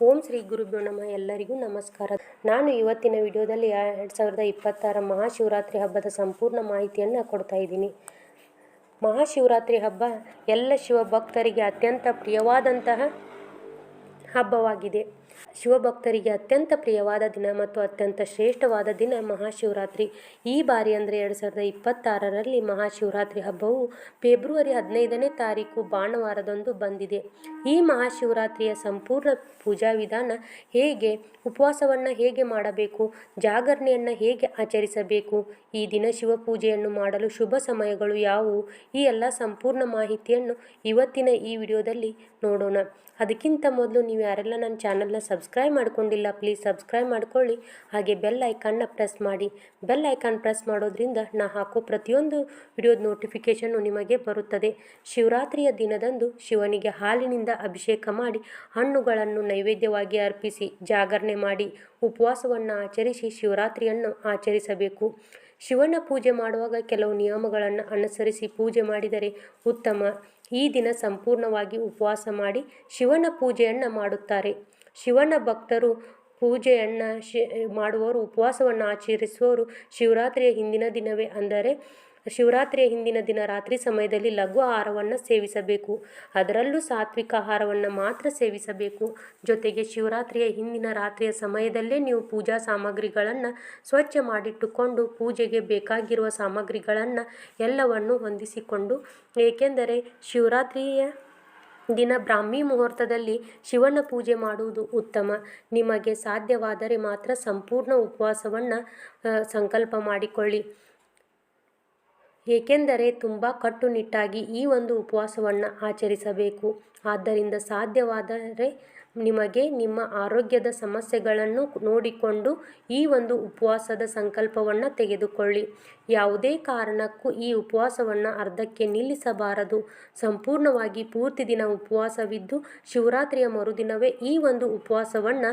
ಓಂ ಶ್ರೀ ಗುರುಭ್ಯೋ ನಮಃ. ಎಲ್ಲರಿಗೂ ನಮಸ್ಕಾರ. ನಾನು ಇವತ್ತಿನ ವಿಡಿಯೋದಲ್ಲಿ ಎರಡು ಸಾವಿರದ ಇಪ್ಪತ್ತಾರ ಮಹಾಶಿವರಾತ್ರಿ ಹಬ್ಬದ ಸಂಪೂರ್ಣ ಮಾಹಿತಿಯನ್ನು ಕೊಡ್ತಾ ಇದ್ದೀನಿ. ಮಹಾಶಿವರಾತ್ರಿ ಹಬ್ಬ ಎಲ್ಲ ಶಿವಭಕ್ತರಿಗೆ ಅತ್ಯಂತ ಪ್ರಿಯವಾದಂತಹ ಹಬ್ಬವಾಗಿದೆ. ಶಿವಭಕ್ತರಿಗೆ ಅತ್ಯಂತ ಪ್ರಿಯವಾದ ದಿನ ಮತ್ತು ಅತ್ಯಂತ ಶ್ರೇಷ್ಠವಾದ ದಿನ ಮಹಾಶಿವರಾತ್ರಿ. ಈ ಬಾರಿ ಅಂದರೆ ಎರಡು ಸಾವಿರದ ಇಪ್ಪತ್ತಾರರಲ್ಲಿ ಮಹಾಶಿವರಾತ್ರಿ ಹಬ್ಬವು ಫೆಬ್ರವರಿ ಹದಿನೈದನೇ ತಾರೀಕು ಭಾನುವಾರದಂದು ಬಂದಿದೆ. ಈ ಮಹಾಶಿವರಾತ್ರಿಯ ಸಂಪೂರ್ಣ ಪೂಜಾ ವಿಧಾನ ಹೇಗೆ, ಉಪವಾಸವನ್ನು ಹೇಗೆ ಮಾಡಬೇಕು, ಜಾಗರಣೆಯನ್ನು ಹೇಗೆ ಆಚರಿಸಬೇಕು, ಈ ದಿನ ಶಿವಪೂಜೆಯನ್ನು ಮಾಡಲು ಶುಭ ಸಮಯಗಳು ಯಾವುವು, ಈ ಎಲ್ಲ ಸಂಪೂರ್ಣ ಮಾಹಿತಿಯನ್ನು ಇವತ್ತಿನ ಈ ವಿಡಿಯೋದಲ್ಲಿ ನೋಡೋಣ. ಅದಕ್ಕಿಂತ ಮೊದಲು ನೀವು ಯಾರೆಲ್ಲ ನನ್ನ ಚಾನಲ್ನ ಸಬ್ಸ್ಕ್ರೈಬ್ ಮಾಡ್ಕೊಂಡಿಲ್ಲ ಪ್ಲೀಸ್ ಸಬ್ಸ್ಕ್ರೈಬ್ ಮಾಡಿಕೊಳ್ಳಿ. ಹಾಗೆ ಬೆಲ್ ಐಕಾನ್ನ ಪ್ರೆಸ್ ಮಾಡಿ. ಬೆಲ್ ಐಕಾನ್ ಪ್ರೆಸ್ ಮಾಡೋದ್ರಿಂದ ನಾ ಹಾಕೋ ಪ್ರತಿಯೊಂದು ವಿಡಿಯೋದ ನೋಟಿಫಿಕೇಷನ್ನು ನಿಮಗೆ ಬರುತ್ತದೆ. ಶಿವರಾತ್ರಿಯ ದಿನದಂದು ಶಿವನಿಗೆ ಹಾಲಿನಿಂದ ಅಭಿಷೇಕ ಮಾಡಿ, ಹಣ್ಣುಗಳನ್ನು ನೈವೇದ್ಯವಾಗಿ ಅರ್ಪಿಸಿ, ಜಾಗರಣೆ ಮಾಡಿ, ಉಪವಾಸವನ್ನು ಆಚರಿಸಿ, ಶಿವರಾತ್ರಿಯನ್ನು ಆಚರಿಸಬೇಕು. ಶಿವನ ಪೂಜೆ ಮಾಡುವಾಗ ಕೆಲವು ನಿಯಮಗಳನ್ನು ಅನುಸರಿಸಿ ಪೂಜೆ ಮಾಡಿದರೆ ಉತ್ತಮ. ಈ ದಿನ ಸಂಪೂರ್ಣವಾಗಿ ಉಪವಾಸ ಮಾಡಿ ಶಿವನ ಪೂಜೆಯನ್ನು ಮಾಡುತ್ತಾರೆ. ಶಿವನ ಭಕ್ತರು ಪೂಜೆಯನ್ನು ಶಿ, ಮಾಡುವವರು, ಉಪವಾಸವನ್ನು ಆಚರಿಸುವವರು ಶಿವರಾತ್ರಿಯ ಹಿಂದಿನ ದಿನವೇ. ಅಂದರೆ ಶಿವರಾತ್ರಿಯ ಹಿಂದಿನ ದಿನ ರಾತ್ರಿ ಸಮಯದಲ್ಲಿ ಲಘು ಆಹಾರವನ್ನು ಸೇವಿಸಬೇಕು. ಅದರಲ್ಲೂ ಸಾತ್ವಿಕ ಆಹಾರವನ್ನು ಮಾತ್ರ ಸೇವಿಸಬೇಕು. ಜೊತೆಗೆ ಶಿವರಾತ್ರಿಯ ಹಿಂದಿನ ರಾತ್ರಿಯ ಸಮಯದಲ್ಲೇ ನೀವು ಪೂಜಾ ಸಾಮಗ್ರಿಗಳನ್ನು ಸ್ವಚ್ಛ ಮಾಡಿಟ್ಟುಕೊಂಡು ಪೂಜೆಗೆ ಬೇಕಾಗಿರುವ ಸಾಮಗ್ರಿಗಳನ್ನು ಎಲ್ಲವನ್ನು ಹೊಂದಿಸಿಕೊಂಡು, ಏಕೆಂದರೆ ಶಿವರಾತ್ರಿಯ ದಿನ ಬ್ರಾಹ್ಮಿ ಮುಹೂರ್ತದಲ್ಲಿ ಶಿವನ ಪೂಜೆ ಮಾಡುವುದು ಉತ್ತಮ. ನಿಮಗೆ ಸಾಧ್ಯವಾದರೆ ಮಾತ್ರ ಸಂಪೂರ್ಣ ಉಪವಾಸವನ್ನು ಸಂಕಲ್ಪ ಮಾಡಿಕೊಳ್ಳಿ. ಏಕೆಂದರೆ ತುಂಬ ಕಟ್ಟುನಿಟ್ಟಾಗಿ ಈ ಒಂದು ಉಪವಾಸವನ್ನು ಆಚರಿಸಬೇಕು. ಆದ್ದರಿಂದ ಸಾಧ್ಯವಾದರೆ ನಿಮಗೆ ನಿಮ್ಮ ಆರೋಗ್ಯದ ಸಮಸ್ಯೆಗಳನ್ನು ನೋಡಿಕೊಂಡು ಈ ಒಂದು ಉಪವಾಸದ ಸಂಕಲ್ಪವನ್ನು ತೆಗೆದುಕೊಳ್ಳಿ. ಯಾವುದೇ ಕಾರಣಕ್ಕೂ ಈ ಉಪವಾಸವನ್ನು ಅರ್ಧಕ್ಕೆ ನಿಲ್ಲಿಸಬಾರದು. ಸಂಪೂರ್ಣವಾಗಿ ಪೂರ್ತಿ ದಿನ ಉಪವಾಸವಿದ್ದು ಶಿವರಾತ್ರಿಯ ಮರುದಿನವೇ ಈ ಒಂದು ಉಪವಾಸವನ್ನು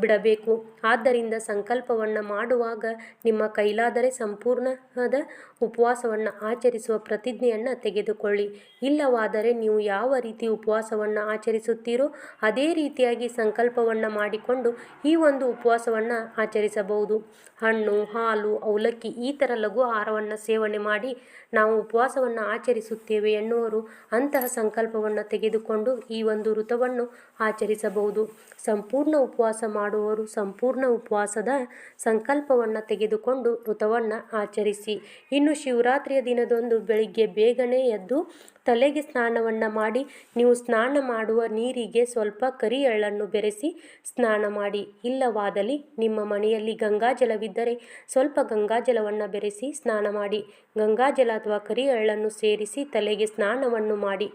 ಬಿಡಬೇಕು. ಆದ್ದರಿಂದ ಸಂಕಲ್ಪವನ್ನು ಮಾಡುವಾಗ ನಿಮ್ಮ ಕೈಲಾದರೆ ಸಂಪೂರ್ಣದ ಉಪವಾಸವನ್ನು ಆಚರಿಸುವ ಪ್ರತಿಜ್ಞೆಯನ್ನು ತೆಗೆದುಕೊಳ್ಳಿ. ಇಲ್ಲವಾದರೆ ನೀವು ಯಾವ ರೀತಿ ಉಪವಾಸವನ್ನು ಆಚರಿಸುತ್ತೀರೋ ಅದೇ ರೀತಿಯಾಗಿ ಸಂಕಲ್ಪವನ್ನು ಮಾಡಿಕೊಂಡು ಈ ಒಂದು ಉಪವಾಸವನ್ನು ಆಚರಿಸಬಹುದು. ಹಣ್ಣು, ಹಾಲು, ಅವಲಕ್ಕಿ ಈ ಥರ ಲಘು ಆಹಾರವನ್ನು ಸೇವನೆ ಮಾಡಿ ನಾವು ಉಪವಾಸವನ್ನು ಆಚರಿಸುತ್ತೇವೆ ಎನ್ನುವರು ಅಂತಹ ಸಂಕಲ್ಪವನ್ನು ತೆಗೆದುಕೊಂಡು ಈ ಒಂದು ಋತವನ್ನು ಆಚರಿಸಬಹುದು. ಸಂಪೂರ್ಣ ಉಪವಾಸ ಮಾಡುವವರು ಸಂಪೂರ್ಣ ಉಪವಾಸದ ಸಂಕಲ್ಪವನ್ನು ತೆಗೆದುಕೊಂಡು ಋತವನ್ನು ಆಚರಿಸಿ. ಇನ್ನು ಶಿವರಾತ್ರಿಯ ದಿನದಂದು ಬೆಳಿಗ್ಗೆ ಬೇಗನೆ ಎದ್ದು ತಲೆಗೆ ಸ್ನಾನವನ್ನು ಮಾಡಿ, ನೀವು ಸ್ನಾನ ಮಾಡುವ ನೀರಿಗೆ ಸ್ವಲ್ಪ ಕರಿ ಎಳ್ಳನ್ನು ಬೆರೆಸಿ ಸ್ನಾನ ಮಾಡಿ. ಇಲ್ಲವಾದಲ್ಲಿ ನಿಮ್ಮ ಮನೆಯಲ್ಲಿ ಗಂಗಾಜಲವಿದ್ದರೆ ಸ್ವಲ್ಪ ಗಂಗಾಜಲವನ್ನು ಬೆರೆಸಿ ಸ್ನಾನ ಮಾಡಿ. ಗಂಗಾಜಲ ಅಥವಾ ಕರಿ ಎಳ್ಳನ್ನು ಸೇರಿಸಿ ತಲೆಗೆ ಸ್ನಾನವನ್ನು ಮಾಡಿ.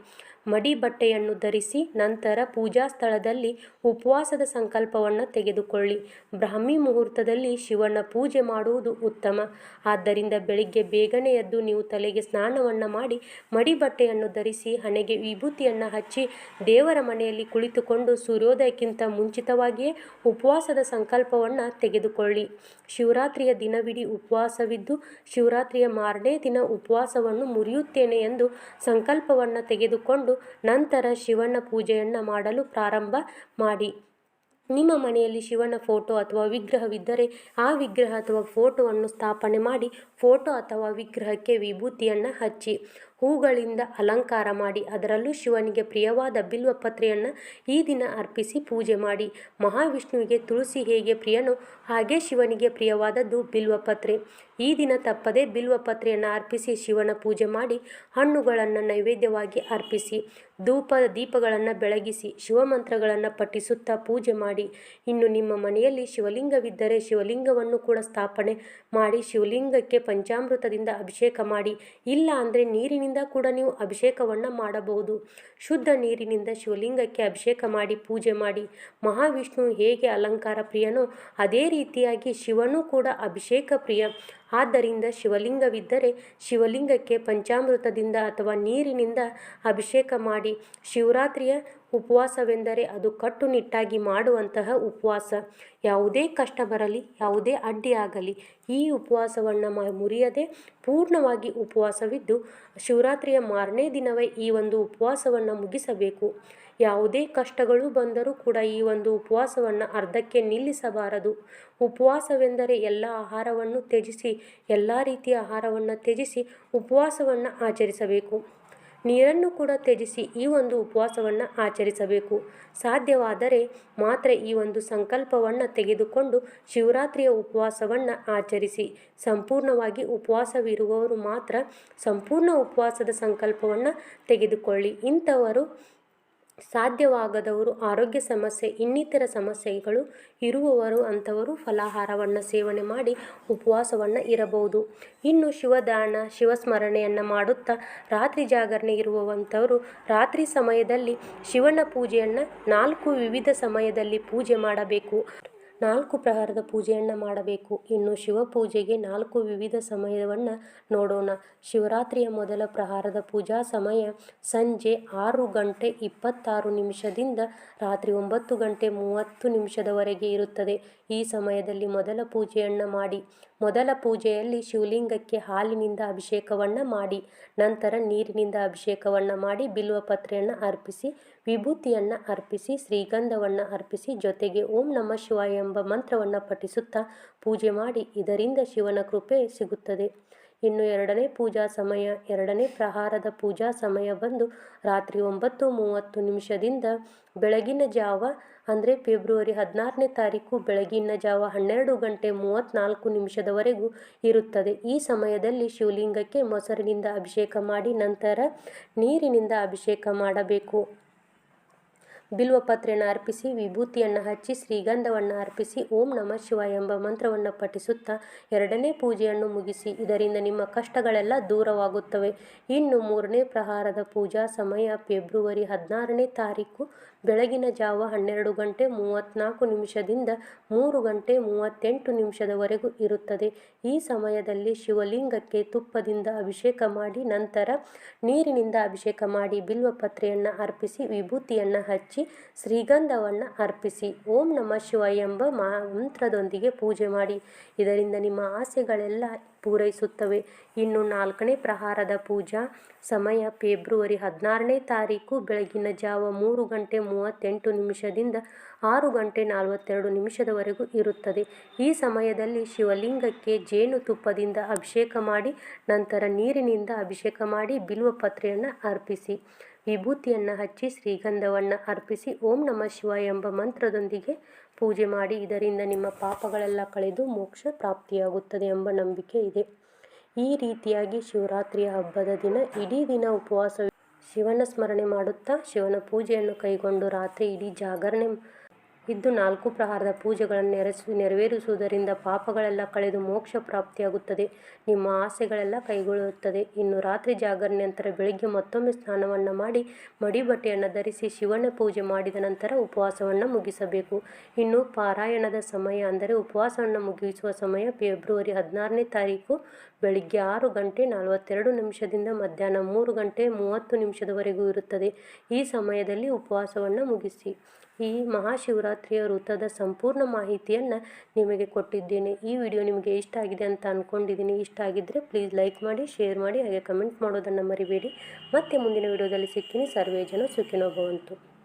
ಮಡಿ ಬಟ್ಟೆಯನ್ನು ಧರಿಸಿ ನಂತರ ಪೂಜಾ ಸ್ಥಳದಲ್ಲಿ ಉಪವಾಸದ ಸಂಕಲ್ಪವನ್ನು ತೆಗೆದುಕೊಳ್ಳಿ. ಬ್ರಾಹ್ಮಿ ಮುಹೂರ್ತದಲ್ಲಿ ಶಿವನ ಪೂಜೆ ಮಾಡುವುದು ಉತ್ತಮ. ಆದ್ದರಿಂದ ಬೆಳಿಗ್ಗೆ ಬೇಗನೆ ಎದ್ದು ನೀವು ತಲೆಗೆ ಸ್ನಾನವನ್ನು ಮಾಡಿ ಮಡಿ ಬಟ್ಟೆಯನ್ನು ಧರಿಸಿ ಹಣೆಗೆ ವಿಭೂತಿಯನ್ನು ಹಚ್ಚಿ ದೇವರ ಮನೆಯಲ್ಲಿ ಕುಳಿತುಕೊಂಡು ಸೂರ್ಯೋದಯಕ್ಕಿಂತ ಮುಂಚಿತವಾಗಿಯೇ ಉಪವಾಸದ ಸಂಕಲ್ಪವನ್ನು ತೆಗೆದುಕೊಳ್ಳಿ. ಶಿವರಾತ್ರಿಯ ದಿನವಿಡೀ ಉಪವಾಸವಿದ್ದು ಶಿವರಾತ್ರಿಯ ಮಾರನೇ ದಿನ ಉಪವಾಸವನ್ನು ಮುರಿಯುತ್ತೇನೆ ಎಂದು ಸಂಕಲ್ಪವನ್ನು ತೆಗೆದುಕೊಂಡು ನಂತರ ಶಿವಣ್ಣ ಪೂಜೆಯನ್ನು ಮಾಡಲು ಪ್ರಾರಂಭ ಮಾಡಿ. ನಿಮ್ಮ ಮನೆಯಲ್ಲಿ ಶಿವನ ಫೋಟೋ ಅಥವಾ ವಿಗ್ರಹವಿದ್ದರೆ ಆ ವಿಗ್ರಹ ಅಥವಾ ಫೋಟೋವನ್ನು ಸ್ಥಾಪನೆ ಮಾಡಿ. ಫೋಟೋ ಅಥವಾ ವಿಗ್ರಹಕ್ಕೆ ವಿಭೂತಿಯನ್ನು ಹಚ್ಚಿ. ಹೂಗಳಿಂದ ಅಲಂಕಾರ ಮಾಡಿ, ಅದರಲ್ಲೂ ಶಿವನಿಗೆ ಪ್ರಿಯವಾದ ಬಿಲ್ವಪತ್ರೆಯನ್ನು ಈ ದಿನ ಅರ್ಪಿಸಿ ಪೂಜೆ ಮಾಡಿ. ಮಹಾವಿಷ್ಣುವಿಗೆ ತುಳಸಿ ಹೇಗೆ ಪ್ರಿಯನೋ ಹಾಗೆ ಶಿವನಿಗೆ ಪ್ರಿಯವಾದದ್ದು ಬಿಲ್ವಪತ್ರೆ. ಈ ದಿನ ತಪ್ಪದೆ ಬಿಲ್ವಪತ್ರೆಯನ್ನು ಅರ್ಪಿಸಿ ಶಿವನ ಪೂಜೆ ಮಾಡಿ, ಹಣ್ಣುಗಳನ್ನು ನೈವೇದ್ಯವಾಗಿ ಅರ್ಪಿಸಿ, ಧೂಪ ದೀಪಗಳನ್ನು ಬೆಳಗಿಸಿ ಶಿವಮಂತ್ರಗಳನ್ನು ಪಠಿಸುತ್ತಾ ಪೂಜೆ ಮಾಡಿ. ಇನ್ನು ನಿಮ್ಮ ಮನೆಯಲ್ಲಿ ಶಿವಲಿಂಗವಿದ್ದರೆ ಶಿವಲಿಂಗವನ್ನು ಕೂಡ ಸ್ಥಾಪನೆ ಮಾಡಿ, ಶಿವಲಿಂಗಕ್ಕೆ ಪಂಚಾಮೃತದಿಂದ ಅಭಿಷೇಕ ಮಾಡಿ. ಇಲ್ಲ ಅಂದರೆ ನೀರಿನಿಂದ ಕೂಡ ನೀವು ಅಭಿಷೇಕವನ್ನು ಮಾಡಬಹುದು. ಶುದ್ಧ ನೀರಿನಿಂದ ಶಿವಲಿಂಗಕ್ಕೆ ಅಭಿಷೇಕ ಮಾಡಿ, ಪೂಜೆ ಮಾಡಿ. ಮಹಾವಿಷ್ಣು ಹೇಗೆ ಅಲಂಕಾರ ಪ್ರಿಯನೋ ಅದೇ ರೀತಿಯಾಗಿ ಶಿವನೂ ಕೂಡ ಅಭಿಷೇಕ ಪ್ರಿಯ. ಆದ್ದರಿಂದ ಶಿವಲಿಂಗವಿದ್ದರೆ ಶಿವಲಿಂಗಕ್ಕೆ ಪಂಚಾಮೃತದಿಂದ ಅಥವಾ ನೀರಿನಿಂದ ಅಭಿಷೇಕ ಮಾಡಿ. ಶಿವರಾತ್ರಿಯ ಉಪವಾಸವೆಂದರೆ ಅದು ಕಟ್ಟುನಿಟ್ಟಾಗಿ ಮಾಡುವಂತಹ ಉಪವಾಸ. ಯಾವುದೇ ಕಷ್ಟ ಬರಲಿ, ಯಾವುದೇ ಅಡ್ಡಿಯಾಗಲಿ ಈ ಉಪವಾಸವನ್ನು ಮುರಿಯದೆ ಪೂರ್ಣವಾಗಿ ಉಪವಾಸವಿದ್ದು, ಶಿವರಾತ್ರಿಯ ಮಾರನೇ ದಿನವೇ ಈ ಒಂದು ಉಪವಾಸವನ್ನು ಮುಗಿಸಬೇಕು. ಯಾವುದೇ ಕಷ್ಟಗಳು ಬಂದರೂ ಕೂಡ ಈ ಒಂದು ಉಪವಾಸವನ್ನು ಅರ್ಧಕ್ಕೆ ನಿಲ್ಲಿಸಬಾರದು. ಉಪವಾಸವೆಂದರೆ ಎಲ್ಲ ಆಹಾರವನ್ನು ತ್ಯಜಿಸಿ, ಎಲ್ಲ ರೀತಿಯ ಆಹಾರವನ್ನು ತ್ಯಜಿಸಿ ಉಪವಾಸವನ್ನು ಆಚರಿಸಬೇಕು. ನೀರನ್ನು ಕೂಡ ತ್ಯಜಿಸಿ ಈ ಒಂದು ಉಪವಾಸವನ್ನು ಆಚರಿಸಬೇಕು. ಸಾಧ್ಯವಾದರೆ ಮಾತ್ರ ಈ ಒಂದು ಸಂಕಲ್ಪವನ್ನು ತೆಗೆದುಕೊಂಡು ಶಿವರಾತ್ರಿಯ ಉಪವಾಸವನ್ನು ಆಚರಿಸಿ. ಸಂಪೂರ್ಣವಾಗಿ ಉಪವಾಸವಿರುವವರು ಮಾತ್ರ ಸಂಪೂರ್ಣ ಉಪವಾಸದ ಸಂಕಲ್ಪವನ್ನು ತೆಗೆದುಕೊಳ್ಳಿ. ಇಂಥವರು ಸಾಧ್ಯವಾಗದವರು ಆರೋಗ್ಯ ಸಮಸ್ಯೆ, ಇನ್ನಿತರ ಸಮಸ್ಯೆಗಳು ಇರುವವರು ಅಂಥವರು ಫಲಾಹಾರವನ್ನು ಸೇವನೆ ಮಾಡಿ ಉಪವಾಸವನ್ನು ಇರಬಹುದು. ಇನ್ನು ಶಿವದಾನ, ಶಿವಸ್ಮರಣೆಯನ್ನು ಮಾಡುತ್ತಾ ರಾತ್ರಿ ಜಾಗರಣೆ ಇರುವಂಥವರು ರಾತ್ರಿ ಸಮಯದಲ್ಲಿ ಶಿವನ ಪೂಜೆಯನ್ನು ನಾಲ್ಕು ವಿವಿಧ ಸಮಯದಲ್ಲಿ ಪೂಜೆ ಮಾಡಬೇಕು. ನಾಲ್ಕು ಪ್ರಹಾರದ ಪೂಜೆಯನ್ನು ಮಾಡಬೇಕು. ಇನ್ನು ಶಿವಪೂಜೆಗೆ ನಾಲ್ಕು ವಿವಿಧ ಸಮಯವನ್ನು ನೋಡೋಣ. ಶಿವರಾತ್ರಿಯ ಮೊದಲ ಪ್ರಹಾರದ ಪೂಜಾ ಸಮಯ ಸಂಜೆ ಆರು ಗಂಟೆ ಇಪ್ಪತ್ತಾರು ನಿಮಿಷದಿಂದ ರಾತ್ರಿ ಒಂಬತ್ತು ಗಂಟೆ ಮೂವತ್ತು ನಿಮಿಷದವರೆಗೆ ಇರುತ್ತದೆ. ಈ ಸಮಯದಲ್ಲಿ ಮೊದಲ ಪೂಜೆಯನ್ನು ಮಾಡಿ. ಮೊದಲ ಪೂಜೆಯಲ್ಲಿ ಶಿವಲಿಂಗಕ್ಕೆ ಹಾಲಿನಿಂದ ಅಭಿಷೇಕವನ್ನು ಮಾಡಿ, ನಂತರ ನೀರಿನಿಂದ ಅಭಿಷೇಕವನ್ನು ಮಾಡಿ ಬಿಲ್ವಪತ್ರೆಯನ್ನು ಅರ್ಪಿಸಿ, ವಿಭೂತಿಯನ್ನು ಅರ್ಪಿಸಿ, ಶ್ರೀಗಂಧವನ್ನು ಅರ್ಪಿಸಿ, ಜೊತೆಗೆ ಓಂ ನಮ ಶಿವಾಯ ಎಂಬ ಮಂತ್ರವನ್ನು ಪಠಿಸುತ್ತಾ ಪೂಜೆ ಮಾಡಿ, ಇದರಿಂದ ಶಿವನ ಕೃಪೆ ಸಿಗುತ್ತದೆ. ಇನ್ನು ಎರಡನೇ ಪೂಜಾ ಸಮಯ, ಎರಡನೇ ಪ್ರಹಾರದ ಪೂಜಾ ಸಮಯ ಬಂದು ರಾತ್ರಿ ಒಂಬತ್ತು ಮೂವತ್ತು ನಿಮಿಷದಿಂದ ಬೆಳಗಿನ ಜಾವ, ಅಂದರೆ ಫೆಬ್ರವರಿ ಹದಿನಾರನೇ ತಾರೀಕು ಬೆಳಗಿನ ಜಾವ ಹನ್ನೆರಡು ಗಂಟೆ ಮೂವತ್ತ್ನಾಲ್ಕು ನಿಮಿಷದವರೆಗೂ ಇರುತ್ತದೆ. ಈ ಸಮಯದಲ್ಲಿ ಶಿವಲಿಂಗಕ್ಕೆ ಮೊಸರಿನಿಂದ ಅಭಿಷೇಕ ಮಾಡಿ ನಂತರ ನೀರಿನಿಂದ ಅಭಿಷೇಕ ಮಾಡಬೇಕು. ಬಿಲ್ವಪತ್ರೆಯನ್ನು ಅರ್ಪಿಸಿ, ವಿಭೂತಿಯನ್ನು ಹಚ್ಚಿ, ಶ್ರೀಗಂಧವನ್ನು ಅರ್ಪಿಸಿ, ಓಂ ನಮಃ ಶಿವ ಎಂಬ ಮಂತ್ರವನ್ನು ಪಠಿಸುತ್ತಾ ಎರಡನೇ ಪೂಜೆಯನ್ನು ಮುಗಿಸಿ, ಇದರಿಂದ ನಿಮ್ಮ ಕಷ್ಟಗಳೆಲ್ಲ ದೂರವಾಗುತ್ತವೆ. ಇನ್ನು ಮೂರನೇ ಪ್ರಹಾರದ ಪೂಜಾ ಸಮಯ ಫೆಬ್ರವರಿ ಹದಿನಾರನೇ ತಾರೀಕು, ಬೆಳಗಿನ ಜಾವ ಹನ್ನೆರಡು ಗಂಟೆ ಮೂವತ್ತ್ನಾಲ್ಕು ನಿಮಿಷದಿಂದ ಮೂರು ಗಂಟೆ ಮೂವತ್ತೆಂಟು ನಿಮಿಷದವರೆಗೂ ಇರುತ್ತದೆ. ಈ ಸಮಯದಲ್ಲಿ ಶಿವಲಿಂಗಕ್ಕೆ ತುಪ್ಪದಿಂದ ಅಭಿಷೇಕ ಮಾಡಿ, ನಂತರ ನೀರಿನಿಂದ ಅಭಿಷೇಕ ಮಾಡಿ, ಬಿಲ್ವಪತ್ರೆಯನ್ನು ಅರ್ಪಿಸಿ, ವಿಭೂತಿಯನ್ನು ಹಚ್ಚಿ ಶ್ರೀಗಂಧವನ್ನು ಅರ್ಪಿಸಿ. ಓಂ ನಮಃ ಶಿವ ಎಂಬ ಮಂತ್ರದೊಂದಿಗೆ ಪೂಜೆ ಮಾಡಿ. ಇದರಿಂದ ನಿಮ್ಮ ಆಸೆಗಳೆಲ್ಲ ಪೂರೈಸುತ್ತವೆ. ಇನ್ನು ನಾಲ್ಕನೇ ಪ್ರಹಾರದ ಪೂಜಾ ಸಮಯ ಫೆಬ್ರವರಿ ಹದಿನಾರನೇ ತಾರೀಕು ಬೆಳಗಿನ ಜಾವ ಮೂರು ಗಂಟೆ ಮೂವತ್ತೆಂಟು ನಿಮಿಷದಿಂದ ಆರು ಗಂಟೆ ನಲವತ್ತೆರಡು ನಿಮಿಷದವರೆಗೂ ಇರುತ್ತದೆ. ಈ ಸಮಯದಲ್ಲಿ ಶಿವಲಿಂಗಕ್ಕೆ ಜೇನುತುಪ್ಪದಿಂದ ಅಭಿಷೇಕ ಮಾಡಿ, ನಂತರ ನೀರಿನಿಂದ ಅಭಿಷೇಕ ಮಾಡಿ, ಬಿಲ್ವಪತ್ರೆಯನ್ನು ಅರ್ಪಿಸಿ. ವಿಭೂತಿಯನ್ನು ಹಚ್ಚಿ ಶ್ರೀಗಂಧವನ್ನು ಅರ್ಪಿಸಿ ಓಂ ನಮಃ ಶಿವ ಎಂಬ ಮಂತ್ರದೊಂದಿಗೆ ಪೂಜೆ ಮಾಡಿ ಇದರಿಂದ ನಿಮ್ಮ ಪಾಪಗಳೆಲ್ಲ ಕಳೆದು ಮೋಕ್ಷ ಪ್ರಾಪ್ತಿಯಾಗುತ್ತದೆ ಎಂಬ ನಂಬಿಕೆ ಇದೆ. ಈ ರೀತಿಯಾಗಿ ಶಿವರಾತ್ರಿಯ ಹಬ್ಬದ ದಿನ ಇಡೀ ದಿನ ಉಪವಾಸ ಶಿವನ ಸ್ಮರಣೆ ಮಾಡುತ್ತಾ ಶಿವನ ಪೂಜೆಯನ್ನು ಕೈಗೊಂಡು ರಾತ್ರಿ ಇಡೀ ಜಾಗರಣೆ ಇದ್ದು ನಾಲ್ಕು ಪ್ರಹಾರದ ಪೂಜೆಗಳನ್ನು ನೆರೆಸು, ನೆರವೇರಿಸುವುದರಿಂದ ಪಾಪಗಳೆಲ್ಲ ಕಳೆದು ಮೋಕ್ಷ ಪ್ರಾಪ್ತಿಯಾಗುತ್ತದೆ. ನಿಮ್ಮ ಆಸೆಗಳೆಲ್ಲ ಕೈಗೊಳ್ಳುತ್ತದೆ. ಇನ್ನು ರಾತ್ರಿ ಜಾಗರಣೆ ನಂತರ ಬೆಳಿಗ್ಗೆ ಮತ್ತೊಮ್ಮೆ ಸ್ನಾನವನ್ನು ಮಾಡಿ ಮಡಿ ಬಟ್ಟೆಯನ್ನು ಧರಿಸಿ ಶಿವನ ಪೂಜೆ ಮಾಡಿದ ನಂತರ ಉಪವಾಸವನ್ನು ಮುಗಿಸಬೇಕು. ಇನ್ನು ಪಾರಾಯಣದ ಸಮಯ ಅಂದರೆ ಉಪವಾಸವನ್ನು ಮುಗಿಸುವ ಸಮಯ ಫೆಬ್ರವರಿ ಹದಿನಾರನೇ ತಾರೀಕು ಬೆಳಿಗ್ಗೆ ಆರು ಗಂಟೆ ನಲವತ್ತೆರಡು ನಿಮಿಷದಿಂದ ಮಧ್ಯಾಹ್ನ ಮೂರು ಗಂಟೆ ಮೂವತ್ತು ನಿಮಿಷದವರೆಗೂ ಇರುತ್ತದೆ. ಈ ಸಮಯದಲ್ಲಿ ಉಪವಾಸವನ್ನು ಮುಗಿಸಿ. ಈ ಮಹಾಶಿವರಾತ್ರಿಯ ವೃತ್ತದ ಸಂಪೂರ್ಣ ಮಾಹಿತಿಯನ್ನು ನಿಮಗೆ ಕೊಟ್ಟಿದ್ದೇನೆ. ಈ ವಿಡಿಯೋ ನಿಮಗೆ ಇಷ್ಟ ಆಗಿದೆ ಅಂತ ಅಂದ್ಕೊಂಡಿದ್ದೀನಿ ಇಷ್ಟ ಆಗಿದ್ದರೆ ಪ್ಲೀಸ್ ಲೈಕ್ ಮಾಡಿ ಶೇರ್ ಮಾಡಿ, ಹಾಗೆ ಕಮೆಂಟ್ ಮಾಡೋದನ್ನು ಮರಿಬೇಡಿ. ಮತ್ತೆ ಮುಂದಿನ ವಿಡಿಯೋದಲ್ಲಿ ಸಿಗ್ತೀನಿ. ಸರ್ವೇ ಜನ ಸುಖಿನೋ ಭವಂತು.